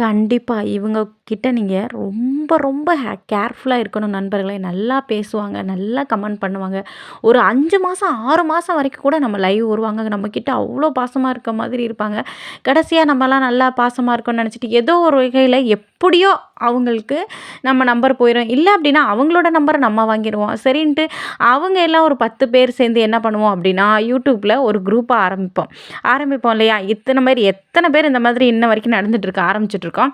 கண்டிப்பாக இவங்க கிட்ட நீங்கள் ரொம்ப ரொம்ப ஹே கேர்ஃபுல்லாக இருக்கணும் நண்பர்களே. நல்லா பேசுவாங்க, நல்லா கமெண்ட் பண்ணுவாங்க. ஒரு அஞ்சு மாதம் ஆறு மாதம் வரைக்கும் கூட நம்ம லைவ் வருவாங்க. நம்மக்கிட்ட அவ்வளோ பாசமாக இருக்க மாதிரி இருப்பாங்க. கடைசியாக நம்மலாம் நல்லா பாசமாக இருக்கோம்னு நினச்சிட்டு ஏதோ ஒரு வகையில் எப் எப்படியோ அவங்களுக்கு நம்ம நம்பர் போயிடும் இல்லை அப்படின்னா அவங்களோட நம்பரை நம்ம வாங்கிடுவோம் சரின்ட்டு அவங்க எல்லாம் ஒரு 10 பேர் சேர்ந்து என்ன பண்ணுவோம் அப்படின்னா யூடியூப்பில் ஒரு குரூப்பாக ஆரம்பிப்போம். ஆரம்பிப்போம் இல்லையா? இத்தனை மாதிரி எத்தனை பேர் இந்த மாதிரி இன்ன வரைக்கும் நடந்துகிட்ருக்கு ஆரம்பிச்சிட்ருக்கோம்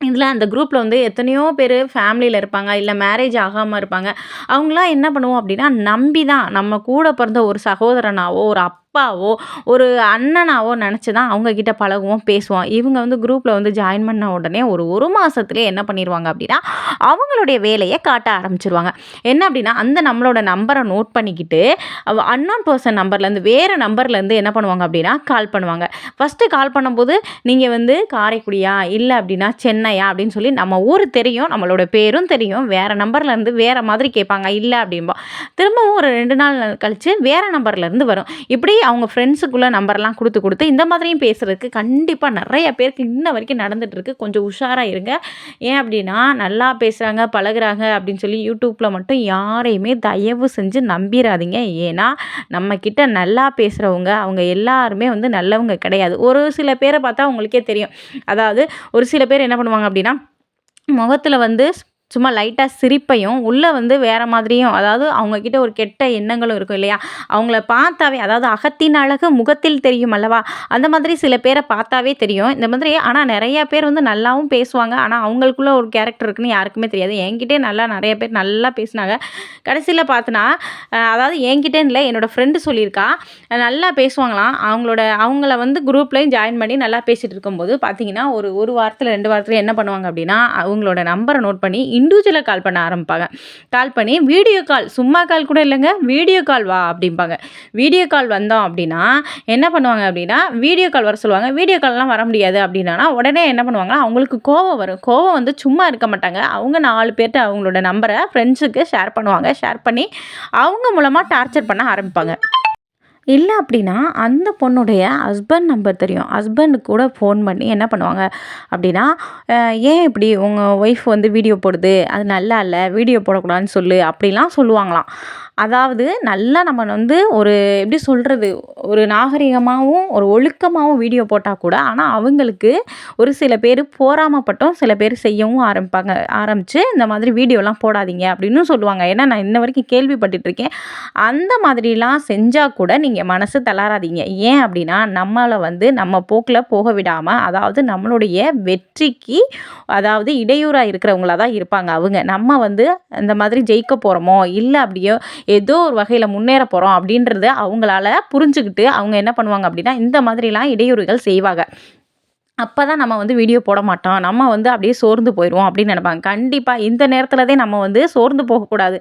இதில் அந்த குரூப்பில் வந்து எத்தனையோ பேர் ஃபேமிலியில் இருப்பாங்க. இல்லை மேரேஜ் ஆகாமல் இருப்பாங்க. அவங்களாம் என்ன பண்ணுவோம் அப்படின்னா நம்பி தான் நம்ம கூட பிறந்த ஒரு சகோதரனாவோ, ஒரு அப்பாவோ, ஒரு அண்ணனாவோ நினச்சி தான் அவங்கக்கிட்ட பழகுவோம், பேசுவோம். இவங்க வந்து குரூப்பில் வந்து ஜாயின் பண்ண உடனே ஒரு ஒரு மாதத்துலேயே என்ன பண்ணிடுவாங்க அப்படின்னா அவங்களுடைய வேலையை காட்ட ஆரம்பிச்சிருவாங்க என்ன அப்படின்னா அந்த நம்மளோட நம்பரை நோட் பண்ணிக்கிட்டு, அன்னோன் பர்சன் நம்பர்லேருந்து வேறு நம்பர்லேருந்து என்ன பண்ணுவாங்க அப்படின்னா கால் பண்ணுவாங்க. ஃபஸ்ட்டு கால் பண்ணும்போது, நீங்கள் வந்து காரைக்குடியா? இல்லை அப்படின்னா சென்னையா?" அப்படின்னு சொல்லி நம்ம ஊர் தெரியும். நம்மளோட பேரும் தெரியும். வேறு நம்பர்லேருந்து வேறு மாதிரி கேட்பாங்க. இல்லை அப்டிம்போம். திரும்பவும் ஒரு ரெண்டு நாள் கழித்து வேறு நம்பர்லேருந்து வரும். இப்படி அவங்க ஃப்ரெண்ட்ஸுக்குள்ளே நம்பர்லாம் கொடுத்து கொடுத்து இந்த மாதிரியும் பேசுகிறதுக்கு கண்டிப்பாக நிறைய பேருக்கு இன்ன வரைக்கும் நடந்துகிட்ருக்கு கொஞ்சம் உஷாராக இருங்க. ஏன் அப்படின்னா நல்லா பேசுகிறாங்க பழகுறாங்க அப்படின்னு சொல்லி யூடியூப்பில் மட்டும் யாரையுமே தயவு செஞ்சு நம்பிடாதீங்க ஏன்னா, நம்ம கிட்ட நல்லா பேசுகிறவங்க அவங்க எல்லாருமே வந்து நல்லவங்க கிடையாது. ஒரு சில பேரை பார்த்தா உங்களுக்கே தெரியும். அதாவது ஒரு சில பேர் என்ன பண்ணுவாங்க அப்படின்னா முகத்தில் வந்து சும்மா லைட்டாக சிரிப்பையும், உள்ளே வந்து வேறு மாதிரியும் அதாவது அவங்கக்கிட்ட ஒரு கெட்ட எண்ணங்களும் இருக்கும் இல்லையா? அவங்கள பார்த்தாவே அதாவது "அகத்தின் அழகு முகத்தில் தெரியும்" அல்லவா? அந்த மாதிரி சில பேரை பார்த்தாவே தெரியும். இந்த மாதிரி ஆனால் நிறையா பேர் வந்து நல்லாவும் பேசுவாங்க. ஆனால் அவங்களுக்குள்ள ஒரு கேரக்டர் இருக்குன்னு யாருக்குமே தெரியாது. என்கிட்டே நல்லா நிறைய பேர் நல்லா பேசினாங்க கடைசியில் பார்த்தனா அதாவது என்கிட்டே இல்லை என்னோடய ஃப்ரெண்டு சொல்லியிருக்கா. நல்லா பேசுவாங்களாம். அவங்களோட அவங்கள வந்து குரூப்லேயும் ஜாயின் பண்ணி நல்லா பேசிகிட்டு இருக்கும்போது பார்த்தீங்கன்னா, ஒரு ஒரு வாரத்தில் ரெண்டு வாரத்தில் என்ன பண்ணுவாங்க அப்படின்னா அவங்களோட நம்பரை நோட் பண்ணி இண்டிவிஜுவலாக கால் பண்ண ஆரம்பிப்பாங்க. கால் பண்ணி வீடியோ கால் சும்மா கால் கூட இல்லைங்க "வீடியோ கால் வா" அப்படிம்பாங்க வீடியோ கால் வந்தோம் அப்படின்னா என்ன பண்ணுவாங்க அப்படின்னா வீடியோ கால் வர சொல்லுவாங்க. வீடியோ கால்லாம் வர முடியாது அப்படின்னா உடனே என்ன பண்ணுவாங்கன்னா, அவங்களுக்கு கோவம் வரும். கோவம் வந்து சும்மா இருக்க மாட்டாங்க. அவங்க நாலு பேர்கிட்ட அவங்களோட நம்பரை ஃப்ரெண்ட்ஸுக்கு ஷேர் பண்ணுவாங்க. ஷேர் பண்ணி அவங்க மூலமாக டார்ச்சர் பண்ண ஆரம்பிப்பாங்க. இல்லை அப்படின்னா அந்த பொண்ணுடைய ஹஸ்பண்ட் நம்பர் தெரியும். ஹஸ்பண்டுக்கு கூட ஃபோன் பண்ணி என்ன பண்ணுவாங்க அப்படின்னா ஏன் இப்படி உங்கள் ஒய்ஃப் வந்து வீடியோ போடுது? அது நல்லா இல்லை வீடியோ போடக்கூடாதுன்னு சொல்லு" அப்படிலாம் சொல்லுவாங்களாம். அதாவது நல்லா நம்ம வந்து ஒரு எப்படி சொல்கிறது ஒரு நாகரிகமாகவும் ஒரு ஒழுக்கமாகவும் வீடியோ போட்டால் கூட, ஆனால் அவங்களுக்கு ஒரு சில பேர் போராமப்பட்டும் சில பேர் செய்யவும் ஆரம்பிப்பாங்க. ஆரம்பித்து இந்த மாதிரி வீடியோலாம் போடாதீங்க அப்படின்னு சொல்லுவாங்க. ஏன்னா, நான் இன்ன வரைக்கும் கேள்விப்பட்டுட்ருக்கேன் அந்த மாதிரிலாம் செஞ்சால் கூட நீங்கள் மனசு தளராதீங்க. ஏன் அப்படின்னா நம்மளை வந்து நம்ம போக்கில் போக விடாமல் அதாவது நம்மளுடைய வெற்றிக்கு அதாவது இடையூறாக இருக்கிறவங்களா தான் இருப்பாங்க அவங்க. நம்ம வந்து இந்த மாதிரி ஜெயிக்க போகிறோமோ இல்லை அப்படியோ ஏதோ ஒரு வகையில் முன்னேற போகிறோம் அப்படின்றத அவங்களால புரிஞ்சுக்கிட்டு அவங்க என்ன பண்ணுவாங்க அப்படின்னா இந்த மாதிரிலாம் இடையூறுகள் செய்வாங்க. அப்போ தான் நம்ம வந்து வீடியோ போட மாட்டோம். நம்ம வந்து அப்படியே சோர்ந்து போயிடுவோம் அப்படின்னு நினைப்பாங்க கண்டிப்பாக இந்த நேரத்தில் தான் நம்ம வந்து சோர்ந்து போகக்கூடாது.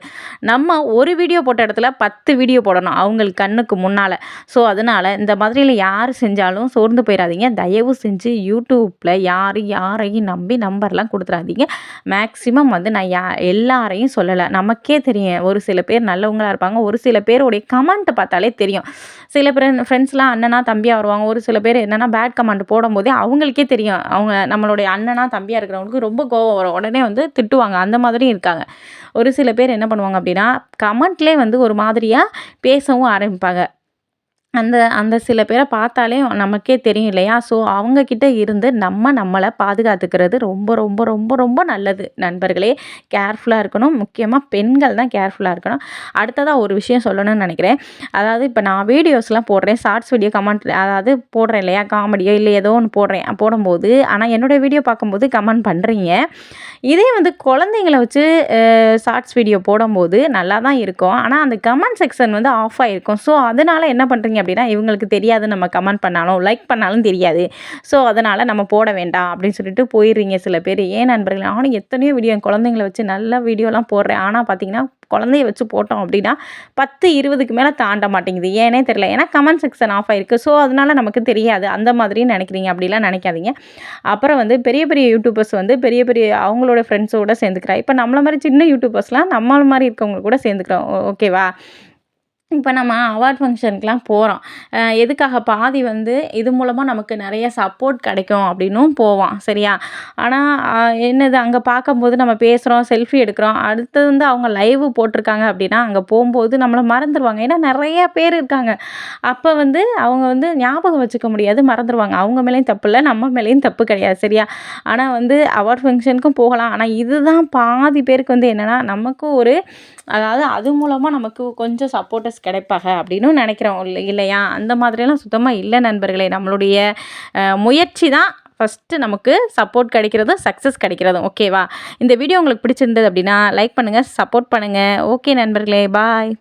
நம்ம ஒரு வீடியோ போட்ட இடத்துல 10 வீடியோ போடணும். அவங்களுக்கு கண்ணுக்கு முன்னால் ஸோ, அதனால இந்த மாதிரியில் யார் செஞ்சாலும் சோர்ந்து போயிடாதீங்க தயவு செஞ்சு யூடியூப்பில் யாரு யாரையும் நம்பி நம்பர்லாம் கொடுத்துடாதீங்க மேக்ஸிமம் வந்து நான் யா எல்லாரையும் சொல்லலை நமக்கே தெரியும். ஒரு சில பேர் நல்லவங்களா இருப்பாங்க. ஒரு சில பேருடைய கமெண்ட் பார்த்தாலே தெரியும். சில பேர் ஃப்ரெண்ட்ஸ்லாம் அண்ணனா, தம்பியாக வருவாங்க. ஒரு சில பேர் என்னென்னா பேட் கமெண்ட் போடும்போதே அவங்களுக்கே தெரியும். அவங்க நம்மளுடைய அண்ணனா, தம்பியாக இருக்கிறவங்களுக்கு ரொம்ப கோவம் வரும். உடனே வந்து திட்டுவாங்க. அந்த மாதிரியும் இருக்காங்க. ஒரு சில பேர் என்ன பண்ணுவாங்க அப்படின்னா கமெண்ட்லேயே வந்து ஒரு மாதிரியாக பேசவும் ஆரம்பிப்பாங்க. அந்த அந்த சில பேரை பார்த்தாலே நமக்கே தெரியும் இல்லையா? ஸோ, அவங்கக்கிட்ட இருந்து நம்ம நம்மளை பாதுகாத்துக்கிறது ரொம்ப ரொம்ப ரொம்ப ரொம்ப நல்லது நண்பர்களே. கேர்ஃபுல்லாக இருக்கணும். முக்கியமாக பெண்கள் தான் கேர்ஃபுல்லாக இருக்கணும். அடுத்ததாக ஒரு விஷயம் சொல்லணும்னு நினைக்கிறேன் அதாவது இப்போ நான் வீடியோஸ்லாம் போடுறேன். ஷார்ட்ஸ் வீடியோ கமெண்ட் அதாவது போடுறேன் இல்லையா? காமெடியோ இல்லை ஏதோ ஒன்று போடுறேன். போடும்போது ஆனால் என்னோட வீடியோ பார்க்கும்போது கமெண்ட் பண்ணுறீங்க இதே வந்து குழந்தைங்கள வச்சு ஷார்ட்ஸ் வீடியோ போடும்போது நல்லா தான் இருக்கும். ஆனால் அந்த கமெண்ட் செக்ஷன் வந்து ஆஃப் ஆகிருக்கும் ஸோ, அதனால் என்ன பண்ணுறீங்க அப்படின்னா இவங்களுக்கு தெரியாது நம்ம கமெண்ட் பண்ணாலும், லைக் பண்ணாலும் தெரியாது. ஸோ, அதனால் நம்ம போட வேண்டாம் அப்படின்னு சொல்லிட்டு போயிடுறீங்க சில பேர். ஏன் நண்பர்களே நானும் எத்தனையோ வீடியோ என் குழந்தைங்கள வச்சு நல்ல வீடியோலாம் போடுறேன். ஆனால் பார்த்தீங்கன்னா, குழந்தைய வச்சு போட்டோம் அப்படின்னா பத்து இருபதுக்கு மேலே தாண்ட மாட்டேங்குது. ஏனே தெரியல. ஏன்னா கமெண்ட் செக்ஷன் ஆஃப் ஆயிருக்கு. ஸோ, அதனால் நமக்கு தெரியாது. அந்த மாதிரியும் நினைக்கிறீங்க அப்படிலாம் நினைக்காதீங்க அப்புறம் வந்து பெரிய பெரிய யூடியூபர்ஸ் வந்து பெரிய பெரிய அவங்களோட ஃப்ரெண்ட்ஸோட சேர்ந்துக்கிறா. இப்போ நம்மள மாதிரி சின்ன யூடியூபர்ஸ்லாம் நம்மள மாதிரி இருக்கவங்க கூட சேர்ந்துக்கிறோம். ஓகேவா? இப்போ நம்ம அவார்ட் ஃபங்க்ஷனுக்குலாம் போகிறோம் எதுக்காக பாதி வந்து இது மூலமாக நமக்கு நிறைய சப்போர்ட் கிடைக்கும் அப்படின்னும் போவோம் சரியா? ஆனால் என்னது அங்கே பார்க்கும்போது நம்ம பேசுகிறோம் செல்ஃபி எடுக்கிறோம். அடுத்தது வந்து அவங்க லைவ் போட்டிருக்காங்க அப்படின்னா அங்கே போகும்போது நம்மளை மறந்துடுவாங்க ஏன்னா நிறைய பேர் இருக்காங்க. அப்போ வந்து அவங்க வந்து ஞாபகம் வச்சுக்க முடியாது மறந்துடுவாங்க அவங்க மேலேயும் தப்பு இல்லை நம்ம மேலேயும் தப்பு கிடையாது சரியா? ஆனால் வந்து அவார்ட் ஃபங்க்ஷனுக்கும் போகலாம். ஆனால் இதுதான் பாதி பேருக்கு வந்து என்னென்னா நமக்கும் ஒரு அதாவது அது மூலமாக நமக்கு கொஞ்சம் சப்போர்ட்டர்ஸ் கிடைப்பாங்க அப்படின்னு நினைக்கிறோம். இல்லை இல்லையா? அந்த மாதிரியெல்லாம் சுத்தமாக இல்லை நண்பர்களே. நம்மளுடைய முயற்சி தான் ஃபஸ்ட்டு நமக்கு சப்போர்ட் கிடைக்கிறதும் சக்ஸஸ் கிடைக்கிறதும். ஓகேவா இந்த வீடியோ உங்களுக்கு பிடிச்சிருந்தது அப்படின்னா லைக் பண்ணுங்கள் சப்போர்ட் பண்ணுங்கள் ஓகே நண்பர்களே பாய்